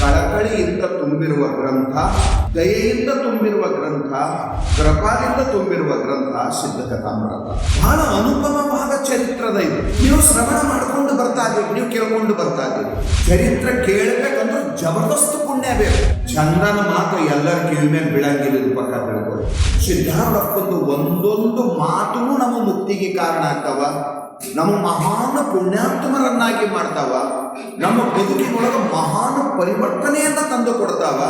ಕಳಕಳಿಯಿಂದ ತುಂಬಿರುವ ಗ್ರಂಥ, ದಯೆಯಿಂದ ತುಂಬಿರುವ ಗ್ರಂಥ, ಕೃಪಾದಿಂದ ತುಂಬಿರುವ ಗ್ರಂಥ ಸಿದ್ಧಕಥಾಮೃತ ಬಹಳ ಅನುಪಮವಾದ ಚರಿತ್ರದ ಇದು. ನೀವು ಶ್ರವಣ ಮಾಡ್ಕೊಂಡು ಬರ್ತಾ ಇದ್ದೀರಿ, ನೀವು ಕೇಳ್ಕೊಂಡು ಬರ್ತಾ ಇದ್ದೀವಿ ಚರಿತ್ರೆ ಕೇಳಬೇಕಂದ್ರೆ ಜಬರ್ದಸ್ತ್ ಪುಣ್ಯ ಬೇಕು. ಚಂದನ ಮಾತು ಎಲ್ಲರ ಕಿವಿ ಮೇಲೆ ಬೀಳಂಗಿಲ್ಲ ಪಕ್ಕ ತಿಳ್ಕೊಳ್ಳಿ ಸಿದ್ಧಾರ್ಥಪ್ಪಂದು ಒಂದೊಂದು ಮಾತು ನಮ್ಮ ಮುಕ್ತಿಗೆ ಕಾರಣ ಆಗ್ತಾವ. ನಮ್ಮ ಮಹಾನ್ ಪುಣ್ಯಾತ್ಮರನ್ನಾಗಿ ಮಾಡ್ತಾವ. ನಮ್ಮ ಬದುಕಿನೊಳಗೆ ಮಹಾನ್ ಪರಿವರ್ತನೆಯನ್ನ ತಂದು ಕೊಡ್ತಾವ.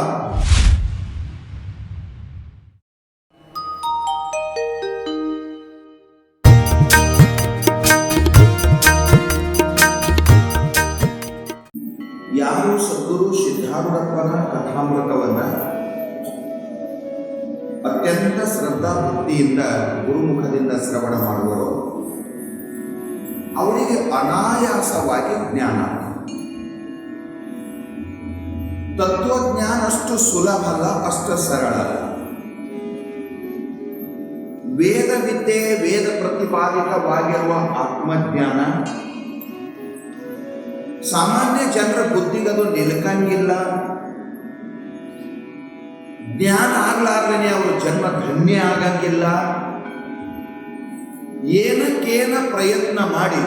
ಯಾರು ಸದ್ಗುರು ಸಿದ್ಧಾರೂಢಪ್ಪನ ಕಥಾಮೃತವನ್ನ ಅತ್ಯಂತ ಶ್ರದ್ಧಾ ಭಕ್ತಿಯಿಂದ ಗುರುಮುಖದಿಂದ ಶ್ರವಣ ಮಾಡುವರು ಅವರಿಗೆ ಅನಾಯಾಸವಾಗಿ ಜ್ಞಾನ. ತತ್ವಜ್ಞಾನ ಅಷ್ಟು ಸುಲಭಲ್ಲ, ಅಷ್ಟು ಸರಳ. ವೇದ ವಿದ್ಯೆ ವೇದ ಪ್ರತಿಪಾದಿತವಾಗಿರುವ ಆತ್ಮಜ್ಞಾನ. ಸಾಮಾನ್ಯ ಜನರ ಬುದ್ಧಿಗದು ನಿಲ್ಕಂಗಿಲ್ಲ. ಜ್ಞಾನ ಆಗ್ಲಾರ್ದೇನೆ ಅವರು ಜನ್ಮ ಧನ್ಯ ಆಗಂಗಿಲ್ಲ. ಏನಕ್ಕೇನ ಪ್ರಯತ್ನ ಮಾಡಿ.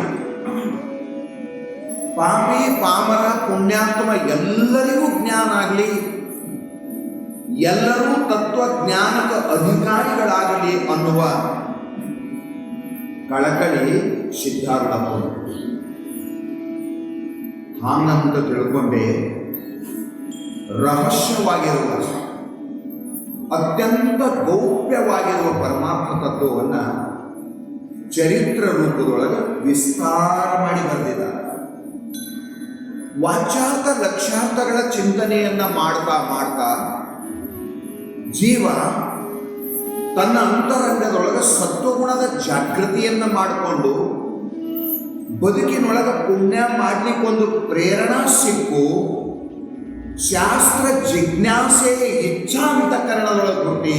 ಪಾಪಿ, ಪಾಮರ, ಪುಣ್ಯಾತ್ಮ ಎಲ್ಲರಿಗೂ ಜ್ಞಾನ ಆಗಲಿ. ಎಲ್ಲರೂ ತತ್ವಜ್ಞಾನದ ಅಧಿಕಾರಿಗಳಾಗಲಿ ಅನ್ನುವ ಕಳಕಳಿ ಸಿದ್ಧಾರೂಢಪ್ಪನು ಹಾಂಗಂತ ತಿಳ್ಕೊಂಡೆ. ರಹಸ್ಯವಾಗಿರುವ, ಅತ್ಯಂತ ಗೌಪ್ಯವಾಗಿರುವ ಪರಮಾತ್ಮ ತತ್ವವನ್ನು ಚರಿತ್ರ ರೂಪದೊಳಗೆ ವಿಸ್ತಾರ ಮಾಡಿ ಬರೆದಿದ್ದಾರೆ ವಾಚಾರ್ಥ ಲಕ್ಷಾರ್ಥಗಳ ಚಿಂತನೆಯನ್ನ ಮಾಡ್ತಾ ಮಾಡ್ತಾ ಜೀವ ತನ್ನ ಅಂತರಂಗದೊಳಗೆ ಸತ್ವಗುಣದ ಜಾಗೃತಿಯನ್ನ ಮಾಡಿಕೊಂಡು ಬದುಕಿನೊಳಗೆ ಪುಣ್ಯ ಮಾಡಲಿಕ್ಕೊಂದು ಪ್ರೇರಣಾ ಸಿಕ್ಕು, ಶಾಸ್ತ್ರ ಜಿಜ್ಞಾಸೆ ಇಚ್ಛಾಂತಕರಣದೊಳಗೆ ಹುಟ್ಟಿ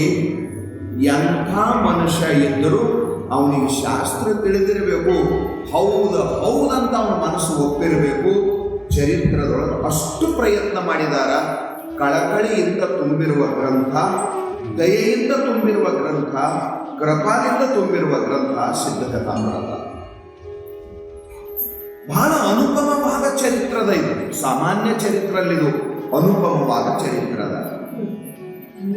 ಎಂಥ ಮನುಷ್ಯ ಇದ್ದರೂ ಅವನಿಗೆ ಶಾಸ್ತ್ರ ತಿಳಿದಿರಬೇಕು, ಹೌದು ಹೌದಂತ ಅವನ ಮನಸ್ಸು ಒಪ್ಪಿರಬೇಕು. ಚರಿತ್ರದೊಳಗೆ ಅಷ್ಟು ಪ್ರಯತ್ನ ಮಾಡಿದಾರ. ಕಳಕಳಿಯಿಂದ ತುಂಬಿರುವ ಗ್ರಂಥ, ದಯೆಯಿಂದ ತುಂಬಿರುವ ಗ್ರಂಥ, ಕೃಪಾದಿಂದ ತುಂಬಿರುವ ಗ್ರಂಥ ಸಿದ್ಧಕಥಾಮೃತ ಬಹಳ ಅನುಪಮವಾದ ಚರಿತ್ರದ ಇದು. ಸಾಮಾನ್ಯ ಚರಿತ್ರಲ್ಲಿದು ಅನುಪಮವಾದ ಚರಿತ್ರದ.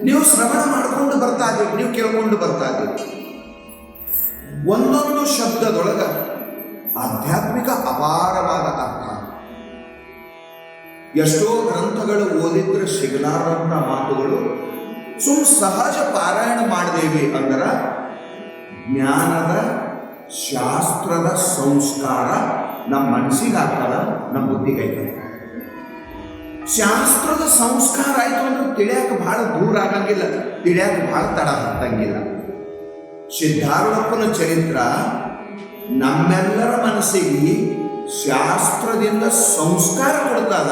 ನೀವು ಶ್ರವಣ ಮಾಡ್ಕೊಂಡು ಬರ್ತಾ ಇದ್ದೀರಿ, ನೀವು ಕೇಳ್ಕೊಂಡು ಬರ್ತಾ ಇದ್ದೀರಿ. ಒಂದೊಂದು ಶಬ್ದದೊಳಗ ಆಧ್ಯಾತ್ಮಿಕ ಅಪಾರವಾದ ಅರ್ಥ. ಎಷ್ಟೋ ಗ್ರಂಥಗಳು ಓದಿದ್ರೆ ಸಿಗಲಾರಂತ ಮಾತುಗಳು ಸುಮ್ ಸಹಜ ಪಾರಾಯಣ ಮಾಡಿದೇವಿ ಅಂದ್ರ ಜ್ಞಾನದ, ಶಾಸ್ತ್ರದ ಸಂಸ್ಕಾರ ನಮ್ಮ ಮನಸ್ಸಿಗೆ ಆಗ್ತದ, ನಮ್ಮ ಬುದ್ಧಿಗೈತ ಶಾಸ್ತ್ರದ ಸಂಸ್ಕಾರ ಆಯ್ತು ಅಂದ್ರೆ ತಿಳಿಯಾಕ ಬಹಳ ದೂರ ಆಗಂಗಿಲ್ಲ, ತಿಳಿಯಾಕ ಬಹಳ ತಡ ಹತ್ತಂಗಿಲ್ಲ. ಸಿದ್ಧಾರೂಢಪ್ಪನ ಚರಿತ್ರ ನಮ್ಮೆಲ್ಲರ ಮನಸ್ಸಿಗೆ ಶಾಸ್ತ್ರದಿಂದ ಸಂಸ್ಕಾರ ಕೊಡ್ತಾದ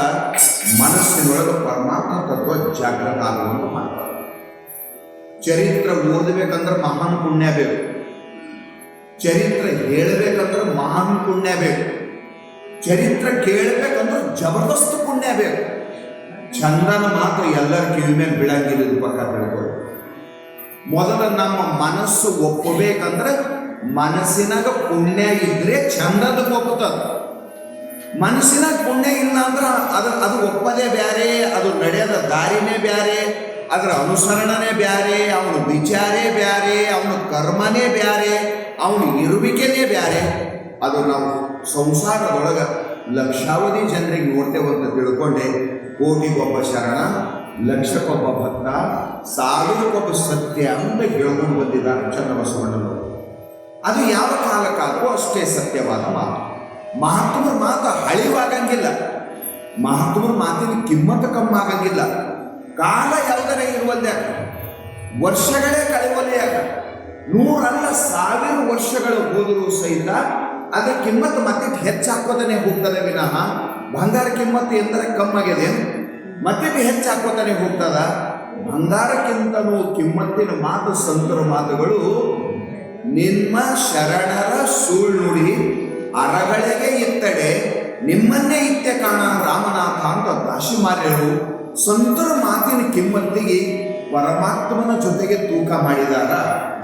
ಮನಸ್ಸಿನೊಳಗೆ ಪರಮಾತ್ಮ ತತ್ವ ಜಾಗೃತ ಆಗುವಂತ ಮಾಡ್ತಾರೆ. ಚರಿತ್ರ ಓದಬೇಕಂದ್ರೆ ಮಹಾನ್ ಪುಣ್ಯ ಬೇಕು. ಚರಿತ್ರ ಹೇಳಬೇಕಂದ್ರೆ ಮಹಾನ್ ಪುಣ್ಯ ಬೇಕು. ಚರಿತ್ರ ಕೇಳಬೇಕಂದ್ರೆ ಜಬರ್ದಸ್ತ್ ಪುಣ್ಯ ಬೇಕು. ಚಂದನ ಮಾತ್ರ ಎಲ್ಲರ ಕಿವಿ ಮೇಲೆ ಬೀಳಂಗಿಲ್ಲ ಪಕ್ಕ ಮೊದಲು ನಮ್ಮ ಮನಸ್ಸು ಒಪ್ಪಬೇಕಂದ್ರೆ ಮನಸ್ಸಿನಾಗ ಪುಣ್ಯ ಇದ್ರೆ ಚಂದದ ಒಪ್ಪುತ್ತದ ಮನಸ್ಸಿನಾಗ ಪುಣ್ಯ ಇಲ್ಲ ಅಂದ್ರೆ ಅದು ಅದು ಒಪ್ಪದೇ ಬ್ಯಾರೆ, ಅದು ನಡೆಯದ ದಾರಿನೇ ಬ್ಯಾರೆ, ಅದರ ಅನುಸರಣನೇ ಬ್ಯಾರೆ, ಅವನ ವಿಚಾರೇ ಬ್ಯಾರೆ, ಅವನ ಕರ್ಮನೇ ಬ್ಯಾರೆ, ಅವನ ಇರುವಿಕೆನೇ ಬ್ಯಾರೆ. ಅದು ನಾವು ಸಂಸಾರದೊಳಗ ಲಕ್ಷಾವಧಿ ಜನರಿಗೆ ನೋಡ್ತೇವೆ ಅಂತ ತಿಳ್ಕೊಂಡೆ. ಕೋಟಿಗೊಬ್ಬ ಶರಣ ಲಕ್ಷಕ್ಕೊಬ್ಬ ಭಕ್ತ ಸಾವಿರಕ್ಕೊಬ್ಬ ಸತ್ಯ ಅಂತ ಹೇಳ್ಕೊಂಡು ಬಂದಿದ್ದಾರೆ ಚನ್ನಬಸವಣ್ಣನವರು ಅದು ಯಾವ ಕಾಲಕ್ಕಾದರೂ ಅಷ್ಟೇ ಸತ್ಯವಾದ ಮಾತು. ಮಹಾತ್ಮರ ಮಾತು ಹಳಿವಾಗಂಗಿಲ್ಲ ಮಹಾತ್ಮರ ಮಾತಿನ ಕಿಮ್ಮತ್ತು ಕಮ್ಮಿ ಆಗಂಗಿಲ್ಲ ಕಾಲ ಯಾವುದರೇ ಇರುವಲ್ಲೇ ವರ್ಷಗಳೇ ಕಳೆಯುವಲ್ಲೇ ಆಗ, ನೂರಲ್ಲ ಸಾವಿರ ವರ್ಷಗಳು ಹೋದರೂ ಸಹಿತ ಅದರ ಕಿಮ್ಮತ್ತು ಮತ್ತೆ ಹೆಚ್ಚಾಕೋದನ್ನೇ ಹೋಗ್ತದೆ ವಿನಃ. ಬಂಗಾರ ಕಿಮ್ಮತ್ತು ಎಂದರೆ ಕಮ್ಮಾಗಿದೆ ಮತ್ತೆ ಹೆಚ್ಚಾಕೋತಾನೆ ಹೋಗ್ತದ? ಬಂಗಾರಕ್ಕಿಂತಲೂ ಕಿಮ್ಮತ್ತಿನ ಮಾತು, ಸಂತರ ಮಾತುಗಳು ನಿಮ್ಮ ಶರಣರ ಸುಳ್ಳುಡಿ ಅರಗಳಿಗೆ ಇತ್ತಡೆ, ನಿಮ್ಮನ್ನೇ ಇತ್ತೆ ಕಾಣ ರಾಮನಾಥ ಅಂತ ದಾಶಿಮಾರ್ಯರು ಸಂತರ ಮಾತಿನ ಕಿಮ್ಮತ್ತಿಗೆ ಪರಮಾತ್ಮನ ಜೊತೆಗೆ ತೂಕ ಮಾಡಿದಾರ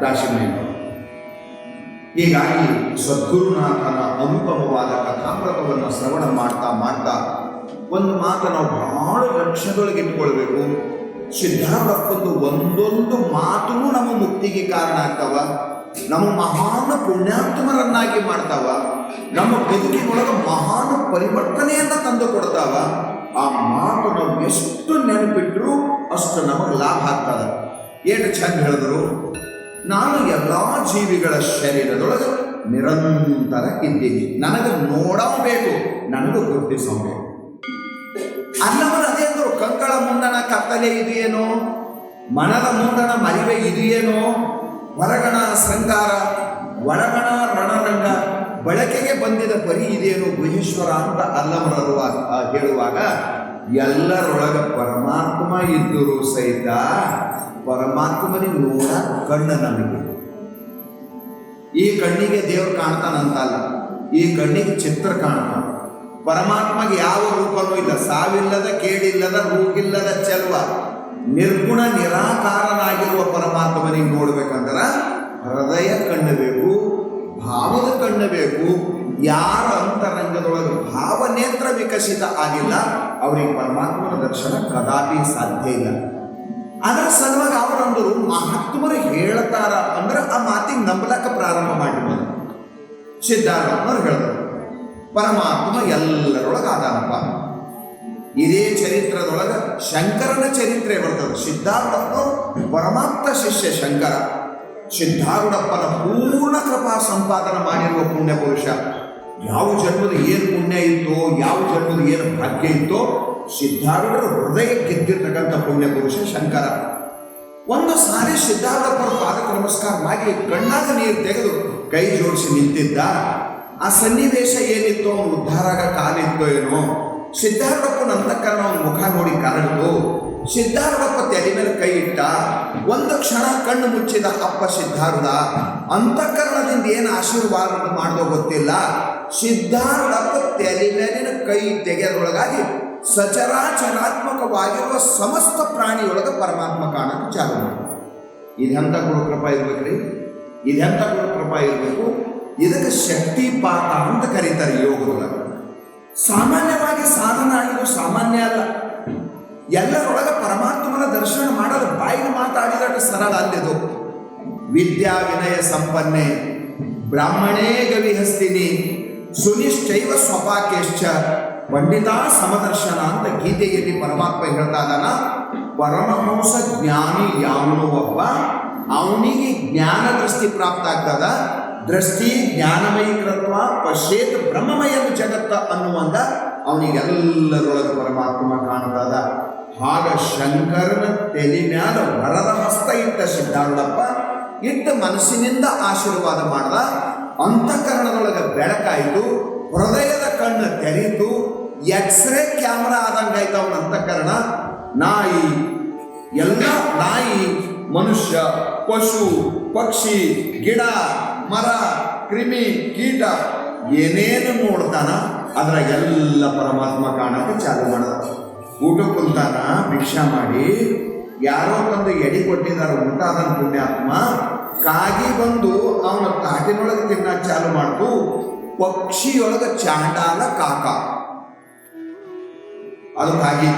ದಾಶಿಮಯ್ಯನವರು ಹೀಗಾಗಿ ಸದ್ಗುರುನಾಥನ ಅನುಪಮವಾದ ಕಥಾಮೃತವನ್ನು ಶ್ರವಣ ಮಾಡ್ತಾ ಮಾಡ್ತಾ ಒಂದು ಮಾತು ನಾವು ಬಹಳ ಲಕ್ಷ್ಯದೊಳಗೆ ಇಟ್ಕೊಳ್ಬೇಕು. ಸಿದ್ಧಾರ್ಥಕ್ಕೊಂದು ಒಂದೊಂದು ಮಾತು ನಮ್ಮ ಮುಕ್ತಿಗೆ ಕಾರಣ ಆಗ್ತಾವ. ನಮ್ಮ ಮಹಾನ್ ಪುಣ್ಯಾತ್ಮರನ್ನಾಗಿ ಮಾಡ್ತಾವ. ನಮ್ಮ ಬದುಕಿನೊಳಗೆ ಮಹಾನ್ ಪರಿವರ್ತನೆಯನ್ನ ತಂದು ಕೊಡ್ತಾವ. ಆ ಮಾತು ನಾವು ಎಷ್ಟು ನೆನಪಿಟ್ರು ಅಷ್ಟು ನಮಗೆ ಲಾಭ ಆಗ್ತದ. ಏನು ಚಂದ ಹೇಳಿದ್ರು? ನಾನು ಎಲ್ಲ ಜೀವಿಗಳ ಶರೀರದೊಳಗೆ ನಿರಂತರ ಇದ್ದೀನಿ. ನನಗೆ ನೋಡಬೇಕು ನನಗೆ ಗುರುತಿಸಬೇಕು ಅನ್ನವನು ಅದೇ ಅಂದರು, ಕಂಕಳ ಮುಂದಣ ಕತ್ತಲೆ ಇದೆಯೇನೋ ಮನದ ಮುಂದಣ ಮರಿವೆ ಇದೆಯೇನೋ ಹೊರಗಣ ಶೃಂಗಾರ ಒಳಗಣ ರಣರಂಗ, ಬಳಕೆಗೆ ಬಂದಿದ ಪರಿ ಇದೇನು ಗುಹೇಶ್ವರ ಅಂತ ಅಲ್ಲಮರರು ಹೇಳುವಾಗ, ಎಲ್ಲರೊಳಗ ಪರಮಾತ್ಮ ಇದ್ದರೂ ಸಹಿತ ಪರಮಾತ್ಮನಿಗೆ ನೋಡ ಕಣ್ಣು ನಮಗೆ. ಈ ಕಣ್ಣಿಗೆ ದೇವ್ರು ಕಾಣ್ತಾನಂತಲ್ಲ, ಈ ಕಣ್ಣಿಗೆ ಚಿತ್ರ ಕಾಣ್ತಾನ. ಪರಮಾತ್ಮಗೆ ಯಾವ ಇಲ್ಲ ಸಾವಿಲ್ಲದ ಕೇಳಿಲ್ಲದ ರೂಪಿಲ್ಲದ ಚೆಲುವ, ನಿರ್ಗುಣ, ನಿರಾಕಾರನಾಗಿರುವ ಪರಮಾತ್ಮನಿಗೆ ನೋಡ್ಬೇಕಂದ್ರ ಹೃದಯ ಕಣ್ಣು ಬೇಕು, ಭಾವದ ಕಣ್ಣು ಬೇಕು. ಯಾರ ಅಂತರಂಗದೊಳಗೆ ಭಾವನೇತ್ರ ವಿಕಸಿತ ಆಗಿಲ್ಲ, ಅವರಿಗೆ ಪರಮಾತ್ಮನ ದರ್ಶನ ಕದಾಪಿ ಸಾಧ್ಯ ಇಲ್ಲ. ಅದರ ಸಲುವಾಗಿ ಅವರಂದರು ಮಹಾತ್ಮರು ಹೇಳ್ತಾರ, ಅಂದ್ರೆ ಆ ಮಾತಿಗೆ ನಂಬಲಕ್ಕ ಪ್ರಾರಂಭ ಮಾಡಿದ್ರು ಸಿದ್ಧಾರ್ಥನವ್ರು ಹೇಳಿದ್ರು, ಪರಮಾತ್ಮ ಎಲ್ಲರೊಳಗೆ ಆದಾನಪ್ಪ. ಇದೇ ಚರಿತ್ರದೊಳಗೆ ಶಂಕರನ ಚರಿತ್ರೆ ಬರ್ತದೆ. ಸಿದ್ಧಾರ್ಥನು ಪರಮಾತ್ಮ ಶಿಷ್ಯ ಶಂಕರ. ಸಿದ್ಧಾರೂಢಪ್ಪನ ಪೂರ್ಣ ಕೃಪಾ ಸಂಪಾದನೆ ಮಾಡಿರುವ ಪುಣ್ಯ ಪುರುಷ ಯಾವ ಜನ್ಮದ ಏನು ಪುಣ್ಯ ಇತ್ತೋ, ಯಾವ ಜನ್ಮದ ಏನು ಭಾಗ್ಯ ಇತ್ತೋ ಸಿದ್ಧಾರೂಢರ ಹೃದಯ ಗೆದ್ದಿರ್ತಕ್ಕಂಥ ಪುಣ್ಯ ಪುರುಷ ಶಂಕರ. ಒಂದು ಸಾರಿ ಸಿದ್ಧಾರ್ಥಪ್ಪನ ಪಾದಕ್ಕೆ ನಮಸ್ಕಾರ ಮಾಡಿ ಕಣ್ಣಾಗ ನೀರು ತೆಗೆದು ಕೈ ಜೋಡಿಸಿ ನಿಂತಿದ್ದ, ಆ ಸನ್ನಿವೇಶ ಏನಿತ್ತು, ಅವನು ಉದ್ಧಾರ ಆಗ ಕಾಲಿತ್ತೋ ಏನೋ ಸಿದ್ಧಾರ್ಥಪ್ಪನ ಅಂತಃಕರಣ ಅವನ ಮುಖ ನೋಡಿ ಕರಗಿತು ಸಿದ್ಧಾರೂಢಪ್ಪ ತೆರೆ ಮೇಲೆ ಕೈ ಇಟ್ಟ, ಒಂದು ಕ್ಷಣ ಕಣ್ಣು ಮುಚ್ಚಿದ ಅಪ್ಪ ಸಿದ್ಧಾರೂಢ ಅಂತಃಕರಣದಿಂದ ಏನು ಆಶೀರ್ವಾದ ಮಾಡಿದೋ ಗೊತ್ತಿಲ್ಲ. ಸಿದ್ಧಾರೂಢಪ್ಪ ತೆರೆ ಮೇಲಿನ ಕೈ ತೆಗೆಯದೊಳಗಾಗಿ ಸಚರಾಚರಾತ್ಮಕವಾಗಿರುವ ಸಮಸ್ತ ಪ್ರಾಣಿಯೊಳಗೆ ಪರಮಾತ್ಮ ಕಾಣಕ್ಕೆ ಚಾಲು ಇದೆಂಥ ಗುರುಕೃಪಾ ಇರ್ಬೇಕ್ರಿ? ಇದೆಂಥ ಗುರುಕೃಪಾ ಇರಬೇಕು? ಇದಕ್ಕೆ ಶಕ್ತಿ ಪಾತ ಅಂತ ಕರೀತಾರೆ ಯೋಗದೊಳಗೆ. ಸಾಮಾನ್ಯವಾಗಿ ಸಾಧನ ಆಗಿದ್ದು ಸಾಮಾನ್ಯ ಅಲ್ಲ. ಎಲ್ಲರೊಳಗ ಪರಮಾತ್ಮನ ದರ್ಶನ ಮಾಡಲು ಬಾಯಿನ ಮಾತಾಡಿದಷ್ಟು ಸರಳ ಅಲ್ಲಿದು ವಿದ್ಯಾ ವಿನಯ ಸಂಪನ್ನೆ, ಬ್ರಾಹ್ಮಣೇ ಗವಿಹಸ್ತಿನಿ ಸುನಿಶ್ಚೈವ ಸ್ವಪಾಕೇಶ್ಚ, ಪಂಡಿತಾ ಸಮದರ್ಶನ ಅಂತ ಗೀತೆಯಲ್ಲಿ ಪರಮಾತ್ಮ ಹೇಳ್ತಾ ಪರಮಹಂಸ ಜ್ಞಾನಿ ಯಾವನು ಒಬ್ಬ, ಅವನಿಗೆ ಜ್ಞಾನ ದೃಷ್ಟಿ ಪ್ರಾಪ್ತ ಆಗ್ತದ ದೃಷ್ಟಿ ಜ್ಞಾನಮಯೀಕೃತ್ವ ಪಶ್ಯೇತ್ ಬ್ರಹ್ಮಮಯ ಜಗತ್ತ ಅನ್ನುವಂಥ ಅವನಿಗೆಲ್ಲರೊಳಗೆ ಪರಮಾತ್ಮ ಕಾಣದಾದ ಹಾಗ ಶಂಕರನ ತೆಲಿ ಮ್ಯಾಲ ವರದ ಹಸ್ತ ಇಟ್ಟ ಸಿದ್ಧಾರೂಢಪ್ಪ ಇಟ್ಟ ಮನಸ್ಸಿನಿಂದ ಆಶೀರ್ವಾದ ಮಾಡ್ದ. ಅಂತಃಕರಣದೊಳಗೆ ಬೆಳಕಾಯಿತು, ಹೃದಯದ ಕಣ್ಣು ತೆರೀತು ಎಕ್ಸ್ರೇ ಕ್ಯಾಮ್ರಾ ಆದಂಗಾಯ್ತು ಅವನ ಅಂತಃಕರಣ. ನಾಯಿ, ಎಲ್ಲ ನಾಯಿ, ಮನುಷ್ಯ, ಪಶು, ಪಕ್ಷಿ, ಗಿಡ ಮರ, ಕ್ರಿಮಿ, ಕೀಟ, ಏನೇನು ನೋಡ್ತಾನ ಅದ್ರಾಗೆಲ್ಲ ಪರಮಾತ್ಮ ಕಾಣಕ್ಕೆ ಚಾಲು ಮಾಡ್ದ ಊಟ ಕುಂತಾನ, ಭಿಕ್ಷಾ ಮಾಡಿ, ಯಾರೋ ಬಂದು ಎಡಿ ಕೊಟ್ಟಿದ್ದಾರೆ ಊಟ ಅದನ್ನ ಪುಣ್ಯಾತ್ಮ, ಕಾಗಿ ಬಂದು ಅವನ ತಾಟಿನೊಳಗೆ ತಿನ್ನ ಚಾಲು ಮಾಡ್ತು ಪಕ್ಷಿಯೊಳಗೆ ಚಾಂಡಾಲ ಕಾಕ. ಅದು ಕಾಗಿ,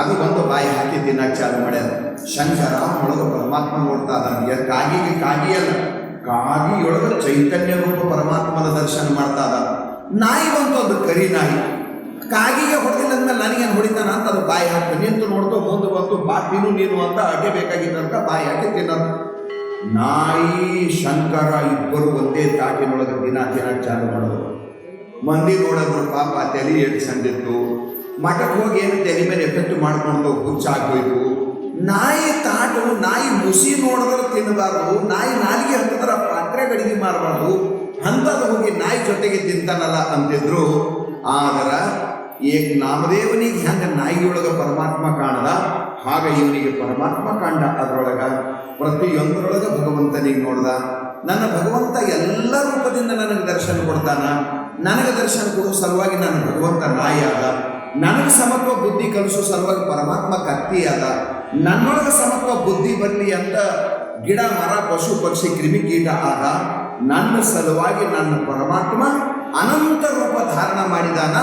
ಅದು ಬಂದು ಬಾಯಿ ಹಾಕಿ ತಿನ್ನ ಚಾಲು ಮಾಡ್ಯಾರ. ಶಂಕರ ಒಳಗೆ ಪರಮಾತ್ಮ ನೋಡ್ತಾ ಕಾಗಿಗೆ ಕಾಗಿ ಅಲ್ಲ ಕಾಗಿಯೊಳಗೆ ಚೈತನ್ಯ ರೂಪ ಪರಮಾತ್ಮನ ದರ್ಶನ ಮಾಡ್ತಾ ಇದ್ದ ನಾಯಿ ಬಂತು ಅದು ಕರಿ ನಾಯಿ. ಕಾಗಿಗೆ ಹೊಡೆದಿಲ್ಲ ಅಂದ್ಮೇಲೆ ನನಗೇನು ಹೊಡಿತಾನ ಅಂತ ಅದು ಬಾಯಿ ಹಾಕಿ ನಿಂತು ನೋಡ್ತು, ಮುಂದೆ ಬಂತು, ಬಾ, ತಿನ್ನು, ನೀನು ಅಂತ ಅಡ್ಡೆ ಬೇಕಾಗಿದ್ದಂತ ಬಾಯಿ ಹಾಕಿ ತಿನ್ನೋದು. ನಾಯಿ, ಶಂಕರ ಇಬ್ಬರು ಒಂದೇ ತಾಟಿನೊಳಗೆ ದಿನ ದಿನ ಚಾಲು ಮಾಡೋದು. ಮಂದಿ ನೋಡಿದ್ರು ಪಾಪ, ತಲೆ ಎಡ್ಸಂದಿತ್ತು ಮಠಕ್ಕೆ ಹೋಗಿ ಏನು ತಲೆ ಮೇಲೆ ಎಫೆಕ್ಟ್ ಮಾಡ್ಕೊಂಡು ಹುಚ್ಚಾಗೋಯ್ತು. ನಾಯಿ ತಾಟು, ನಾಯಿ ಮುಸಿ ನೋಡಿದ್ರೆ ತಿನ್ನಬಾರ್ದು, ನಾಯಿ ನಾಲಿಗೆ ಹತ್ತಿದ್ರೆ ಪಾತ್ರೆ ಗಡಿಗೆ ಮಾಡಬಾರ್ದು ಹಂತದ ಹೋಗಿ ನಾಯಿ ಜೊತೆಗೆ ತಿಂತಾನಲ್ಲ ಅಂತಿದ್ರು. ಆದ್ರ ಈಗ ನಾಮದೇವನಿಗೆ ಹೆಂಗ ನಾಯಿಯೊಳಗ ಪರಮಾತ್ಮ ಕಾಣದ ಹಾಗ ಇವನಿಗೆ ಪರಮಾತ್ಮ ಕಾಂಡ ಅದರೊಳಗ, ಪ್ರತಿಯೊಂದರೊಳಗ ಭಗವಂತನಿಗೆ ನೋಡ್ದ. ನನ್ನ ಭಗವಂತ ಎಲ್ಲ ರೂಪದಿಂದ ನನಗೆ ದರ್ಶನ ಕೊಡ್ತಾನ. ನನಗೆ ದರ್ಶನ ಕೊಡೋ ಸಲುವಾಗಿ ನನ್ನ ಭಗವಂತ ನಾಯಿ ಆದ. ನನಗೆ ಸಮತ್ವ ಬುದ್ಧಿ ಕಲಿಸೋ ಸಲುವಾಗಿ ಪರಮಾತ್ಮ ಕತ್ತಿ ಅದ ನನ್ನೊಳಗೆ ಸಮತ್ವ ಬುದ್ಧಿ ಬರಲಿ ಅಂತ ಗಿಡ, ಮರ, ಪಶು, ಪಕ್ಷಿ ಕ್ರಿಮಿಕೀಟ ಆಗ ನನ್ನ ಸಲುವಾಗಿ ನನ್ನ ಪರಮಾತ್ಮ ಅನಂತ ರೂಪ ಧಾರಣ ಮಾಡಿದಾನ.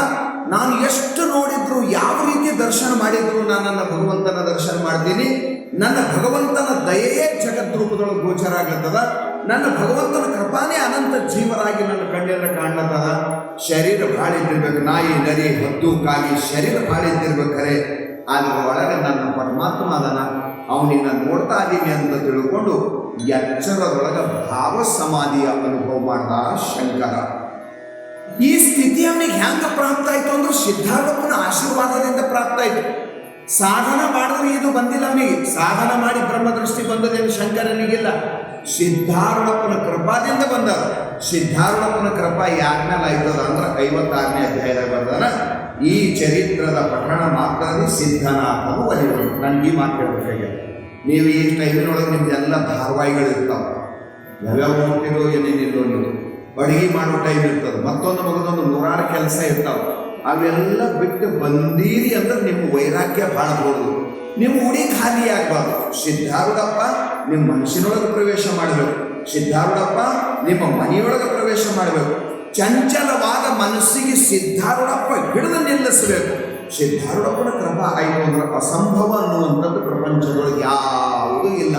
ನಾನು ಎಷ್ಟು ನೋಡಿದ್ರು ಯಾವ ರೀತಿ ದರ್ಶನ ಮಾಡಿದ್ರು ನಾನು ನನ್ನ ಭಗವಂತನ ದರ್ಶನ ಮಾಡ್ತೀನಿ. ನನ್ನ ಭಗವಂತನ ದಯೆಯೇ ಜಗದ್ರೂಪದೊಳಗೆ ಗೋಚರ ಆಗ್ಲತ್ತದ. ನನ್ನ ಭಗವಂತನ ಕೃಪಾನೇ ಅನಂತ ಜೀವರಾಗಿ ನನ್ನ ಕಣ್ಣೆಲ್ಲ ಕಾಣ್ಲತ್ತದ. ಶರೀರ ಭಾಳ ಇದ್ದಿರ್ಬೇಕು. ನಾಯಿ ನರಿ ಹದ್ದು ಕಾಲಿ ಶರೀರ ಭಾಳ ಇದ್ದಿರ್ಬೇಕಾರೆ ಅದ್ರ ಒಳಗೆ ನನ್ನ ಪರಮಾತ್ಮ ಅದನ ಅವನಿನ್ನ ನಾನು ನೋಡ್ತಾ ಇದ್ದೀನಿ ಅಂತ ತಿಳ್ಕೊಂಡು ಎಚ್ಚರದೊಳಗೆ ಭಾವ ಸಮಾಧಿಯ ಅನುಭವ ಮಾಡ್ದ ಶಂಕರ. ಈ ಸ್ಥಿತಿ ಅವನಿಗೆ ಹೆಂಗೆ ಪ್ರಾಪ್ತ ಆಯ್ತು ಅಂದ್ರೆ ಸಿದ್ಧಾರ್ಥಪ್ಪನ ಆಶೀರ್ವಾದದಿಂದ ಪ್ರಾಪ್ತ ಆಯ್ತು. ಸಾಧನ ಮಾಡಿದ್ರೆ ಇದು ಬಂದಿಲ್ಲ ಅವನಿಗೆ. ಸಾಧನ ಮಾಡಿ ಬ್ರಹ್ಮದೃಷ್ಟಿ ಬಂದದೇನು ಶಂಕರನಿಗಿಲ್ಲ. ಸಿದ್ಧಾರ್ಣಪ್ಪನ ಕೃಪಾದಿಂದ ಬಂದ ಸಿದ್ಧಾರ್ಣಪ್ಪನ ಕೃಪಾ ಯಾಜ್ಞಾಲ ಆಯ್ತದ ಅಂದ್ರೆ ಐವತ್ತಾರನೇ ಅಧ್ಯಾಯದಾಗ ಬರ್ದಾನ ಈ ಚರಿತ್ರದ ಪಠಣ ಮಾತ್ರದಲ್ಲಿ ಸಿದ್ಧನಾಥನು ಒಲಿಯುವುದು ನನಗೆ ಈ ಮಾತು ಹೇಳ್ಬೇಕಾಗ್ಯದ ನೀವು ಈ ಟೈಮಿನೊಳಗೆ ನಿಮ್ದೆಲ್ಲ ಧಾರಾವಾಹಿಗಳು ಇರ್ತಾವೆ ಯಾವ್ಯಾವ ನೋಡ್ತಿರೋ ಏನೇನಿಲ್ಲೋ ನೀವು ಅಡುಗೆ ಮಾಡೋ ಟೈಮ್ ಇರ್ತದೆ. ಮತ್ತೊಂದು ಮಗದೊಂದು ನೂರಾರು ಕೆಲಸ ಇರ್ತಾವೆ. ಅವೆಲ್ಲ ಬಿಟ್ಟು ಬಂದೀರಿ ಅಂದ್ರೆ ನಿಮ್ಮ ವೈರಾಗ್ಯ ಭಾಳ ದೊಡ್ಡದು. ನಿಮ್ಮ ಉಡಿ ಖಾಲಿ ಆಗ್ಬಾರ್ದು. ಸಿದ್ಧಾರೂಢಪ್ಪ ನಿಮ್ಮ ಮನಸ್ಸಿನೊಳಗೆ ಪ್ರವೇಶ ಮಾಡಬೇಕು. ಸಿದ್ಧಾರೂಢಪ್ಪ ನಿಮ್ಮ ಮನೆಯೊಳಗೆ ಪ್ರವೇಶ ಮಾಡಬೇಕು. ಚಂಚಲವಾದ ಮನಸ್ಸಿಗೆ ಸಿದ್ಧಾರೂಢಪ್ಪ ಗಿಡದ ನಿಲ್ಲಿಸಬೇಕು. ಸಿದ್ಧಾರೂಢಪ್ಪನ ಕ್ರಮ ಆಯಿತು ಅಂದ್ರೆ ಅಸಂಭವ ಅನ್ನುವಂಥದ್ದು ಪ್ರಪಂಚದೊಳಗೆ ಯಾವುದೂ ಇಲ್ಲ.